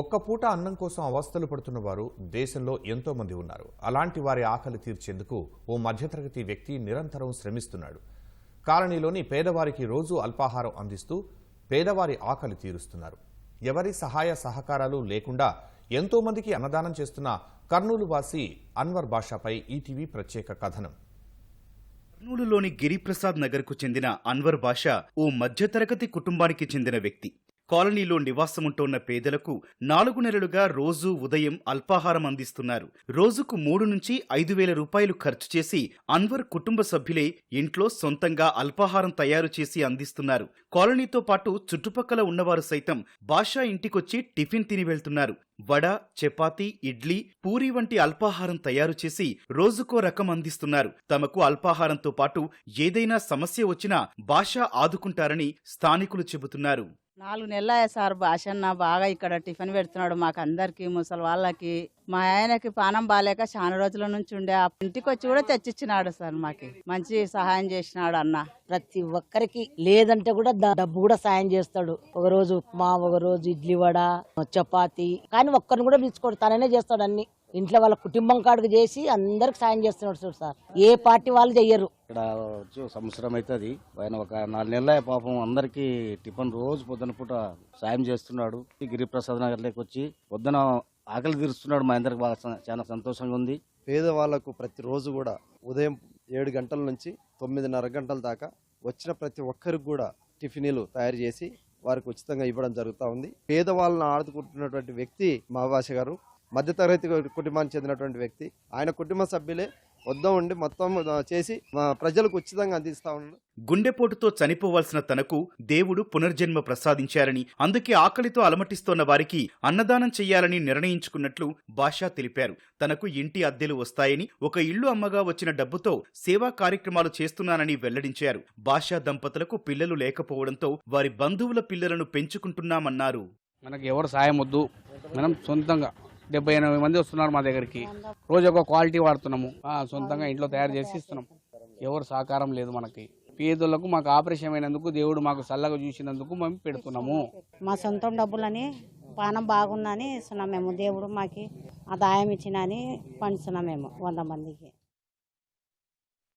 ఒక్క పూట అన్నం కోసం అవస్థలు పడుతున్న వారు దేశంలో ఎంతో మంది ఉన్నారు. అలాంటి వారి ఆకలి తీర్చేందుకు ఓ మధ్యతరగతి వ్యక్తి నిరంతరం శ్రమిస్తున్నాడు. కాలనీలోని పేదవారికి రోజు అల్పాహారం అందిస్తూ పేదవారి ఆకలి తీరుస్తున్నారు. ఎవరి సహాయ సహకారాలు లేకుండా ఎంతో మందికి అన్నదానం చేస్తున్న కర్నూలు వాసి అన్వర్ బాషాపై ఈటీవీ ప్రత్యేక కథనం. కర్నూలులోని గిరిప్రసాద్ నగర్కు చెందిన అన్వర్ బాషా ఓ మధ్యతరగతి కుటుంబానికి చెందిన వ్యక్తి. కాలనీలో నివాసముంటోన్న పేదలకు నాలుగు నెలలుగా రోజు ఉదయం అల్పాహారం అందిస్తున్నారు. రోజుకు మూడు నుంచి ఐదు వేల రూపాయలు ఖర్చు చేసి అన్వర్ కుటుంబ సభ్యులే ఇంట్లో సొంతంగా అల్పాహారం తయారు చేసి అందిస్తున్నారు. కాలనీతో పాటు చుట్టుపక్కల ఉన్నవారు సైతం బాషా ఇంటికొచ్చి టిఫిన్ తిని వెళ్తున్నారు. వడ చపాతీ ఇడ్లీ పూరి వంటి అల్పాహారం తయారు చేసి రోజుకో రకం అందిస్తున్నారు. తమకు అల్పాహారంతో పాటు ఏదైనా సమస్య వచ్చినా బాషా ఆదుకుంటారని స్థానికులు చెబుతున్నారు. నాలుగు నెలలు సార్ భాషన్న. బాగా ఇక్కడ టిఫిన్ పెడుతున్నాడు మాకు అందరికి ముసలి వాళ్ళకి మా ఆయనకి పానం బాగాలేక చాలా రోజుల నుంచి ఉండే. ఆ ఇంటికి వచ్చి కూడా తెచ్చిచ్చినాడు సార్ మాకి. మంచి సహాయం చేసినాడు అన్న. ప్రతి ఒక్కరికి లేదంటే కూడా డబ్బు కూడా సాయం చేస్తాడు. ఒక రోజు ఉప్మా ఒక రోజు ఇడ్లీ వడ చపాతి. కానీ ఒక్కరిని కూడా పిలుచుకోడు తననే చేస్తాడు అన్ని. ఇంట్లో వాళ్ళ కుటుంబం కాడికి చేసి అందరికి సాయం చేస్తున్నాడు చూడు సార్. ఏ పార్టీ వాళ్ళు చెయ్యరు. ఇక్కడ వచ్చి ఒక సంవత్సరం అవుతుంది ఆయన ఒక నాలుగు నెలల పాపం అందరికి టిఫిన్ రోజు పొద్దున పూట సాయం చేస్తున్నాడు. గిరిప్రసాద్ నగర్లోకి వచ్చి పొద్దున ఆకలి తీరుస్తున్నాడు. మా అందరికి బాగా చాలా సంతోషంగా ఉంది. పేదవాళ్ళకు ప్రతిరోజు కూడా ఉదయం ఏడు గంటల నుంచి తొమ్మిదిన్నర గంటల దాకా వచ్చిన ప్రతి ఒక్కరికి కూడా టిఫినీలు తయారు చేసి వారికి ఉచితంగా ఇవ్వడం జరుగుతూ ఉంది. పేదవాళ్ళని ఆదుకుంటున్నటువంటి వ్యక్తి మా భాష గారు మధ్యతరగతి కుటుంబానికి చెందినటువంటి వ్యక్తి. ఆయన కుటుంబ సభ్యులే వద్ద ఉండి మొత్తం చేసి ప్రజలకు ఉచితంగా అందిస్తా ఉన్నాడు గుండెపోటుతో చనిపోవాల్సిన తనకు దేవుడు పునర్జన్మ ప్రసాదించారని అందుకే ఆకలితో అలమటిస్తోన్న వారికి అన్నదానం చెయ్యాలని నిర్ణయించుకున్నట్లు బాషా తెలిపారు. తనకు ఇంటి అద్దెలు వస్తాయని ఒక ఇల్లు అమ్మగా వచ్చిన డబ్బుతో సేవా కార్యక్రమాలు చేస్తున్నానని వెల్లడించారు. బాషా దంపతులకు పిల్లలు లేకపోవడంతో వారి బంధువుల పిల్లలను పెంచుకుంటున్నామన్నారు. మనకి ఎవరు సాయం వద్దు. మనం సొంతంగా డెబ్బై ఎనభై మంది వస్తున్నారు మా దగ్గరికి. రోజు ఒక క్వాలిటీ వాడుతున్నాము. సొంతంగా ఇంట్లో తయారు చేసి ఇస్తున్నాం. ఎవరు సహకారం లేదు మనకి. పేదలకు మాకు ఆపరేషన్ అయినందుకు దేవుడు మాకు చల్లగా చూసినందుకు మేము పెడుతున్నాము. మా సొంతం డబ్బులని పానం బాగుందని ఇస్తున్నాం మేము. దేవుడు మాకి దాయం ఇచ్చినని పండుతున్నాం మేము వంద మందికి.